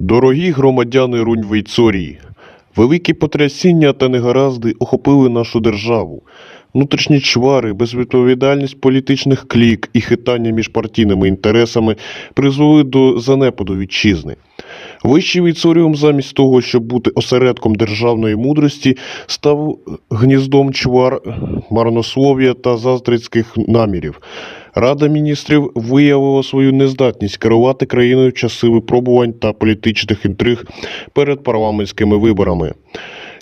Дорогі громадяни Рунь-Вейцорії, великі потрясіння та негаразди охопили нашу державу. Внутрішні чвари, безвідповідальність політичних клік і хитання між партійними інтересами призвели до занепаду вітчизни. Вищий Вейцоріум замість того, щоб бути осередком державної мудрості, став гніздом чвар, марнослов'я та заздрицьких намірів. Рада міністрів виявила свою нездатність керувати країною в часи випробувань та політичних інтриг перед парламентськими виборами.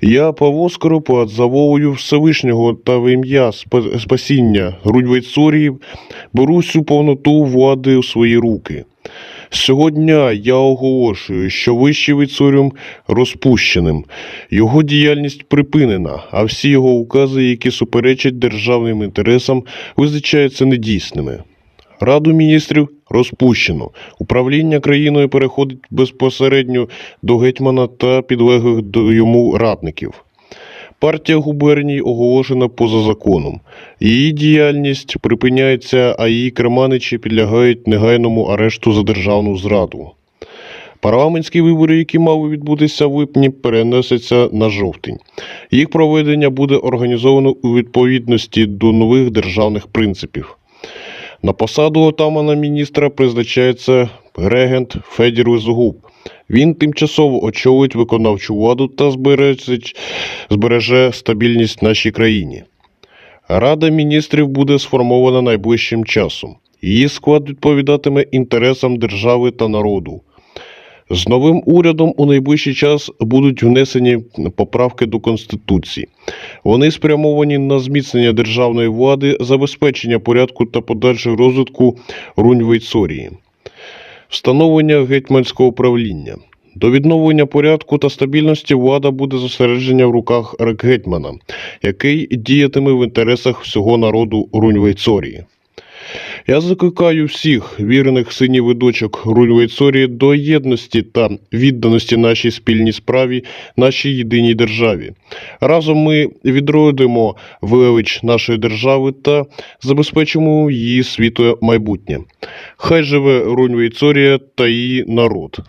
Я Павло Скоропад за Всевишнього та в ім'я спа- спасіння Рудьвейцоріїв беру всю повноту влади у свої руки. Сьогодні я оголошую, що вищий Вейцоріум розпущеним. Його діяльність припинена, а всі його укази, які суперечать державним інтересам, визначаються недійсними. Раду міністрів розпущено. Управління країною переходить безпосередньо до гетьмана та підлеглих до йому радників. Партія губерній оголошена поза законом. Її діяльність припиняється, а її керманичі підлягають негайному арешту за державну зраду. Парламентські вибори, які мали відбутися в липні, переносяться на жовтень. Їх проведення буде організовано у відповідності до нових державних принципів. На посаду отамана міністра призначається регент Федір Лизогуб. Він тимчасово очолить виконавчу владу та збереже, стабільність нашій країні. Рада міністрів буде сформована найближчим часом. Її склад відповідатиме інтересам держави та народу. З новим урядом у найближчий час будуть внесені поправки до Конституції. Вони спрямовані на зміцнення державної влади, забезпечення порядку та подальшого розвитку Рунь-Вейцорії, встановлення гетьманського правління. До відновлення порядку та стабільності влада буде зосереджена в руках Рекгетьмана, який діятиме в інтересах всього народу Рунь-Вейцорії. Я закликаю всіх вірених синів і дочок Рунь-Вейцорії до єдності та відданості нашій спільній справі, нашій єдиній державі. Разом ми відродимо велич нашої держави та забезпечимо її світле майбутнє. Хай живе Рунь-Вейцорія та її народ.